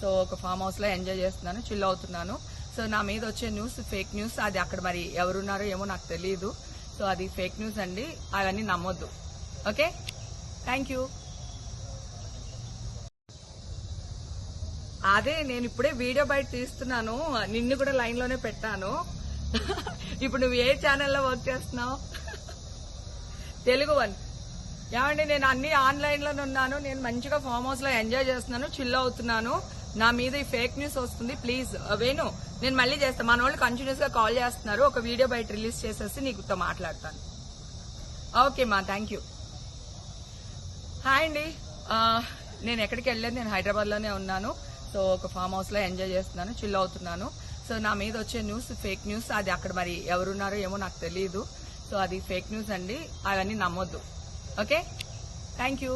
So ఒక form హౌస్లో enjoy చేస్తున్నాను చిల్ అవుతున్నాను. సో నా మీద వచ్చే న్యూస్ ఫేక్ న్యూస్ అది అక్కడ మరి ఎవరున్నారో ఏమో నాకు తెలియదు సో అది ఫేక్ న్యూస్ అండి అవన్నీ నమ్మొద్దు. ఓకే? థ్యాంక్ యూ అదే నేను ఇప్పుడే వీడియో బయట తీస్తున్నాను నిన్ను కూడా లైన్లోనే పెట్టాను. ఇప్పుడు నువ్వు ఏ ఛానల్లో వర్క్ చేస్తున్నావు? తెలుగు వన్. ఏమండి నేను అన్ని ఆన్లైన్లోనే ఉన్నాను నేను మంచిగా ఫామ్ హౌస్లో ఎంజాయ్ చేస్తున్నాను చిల్ అవుతున్నాను. నా మీద ఈ ఫేక్ న్యూస్ వస్తుంది. ప్లీజ్ uh, వేణు నేను మళ్ళీ చేస్తాను మన వాళ్ళు కంటిన్యూస్గా కాల్ చేస్తున్నారు. ఒక వీడియో బయట రిలీజ్ చేసేసి నీకుతో మాట్లాడతాను. ఓకే మా థ్యాంక్ యూ హాయ్ అండి. Uh, నేను ఎక్కడికి వెళ్ళలేదు. నేను హైదరాబాద్లోనే ఉన్నాను. సో ఒక ఫామ్ హౌస్లో ఎంజాయ్ చేస్తున్నాను. చిల్ అవుతున్నాను. సో నా మీద వచ్చే న్యూస్ ఫేక్ న్యూస్ అది అక్కడ మరి ఎవరున్నారో ఏమో నాకు తెలియదు సో అది ఫేక్ న్యూస్ అండి. అవన్నీ నమ్మొద్దు. Okay thank you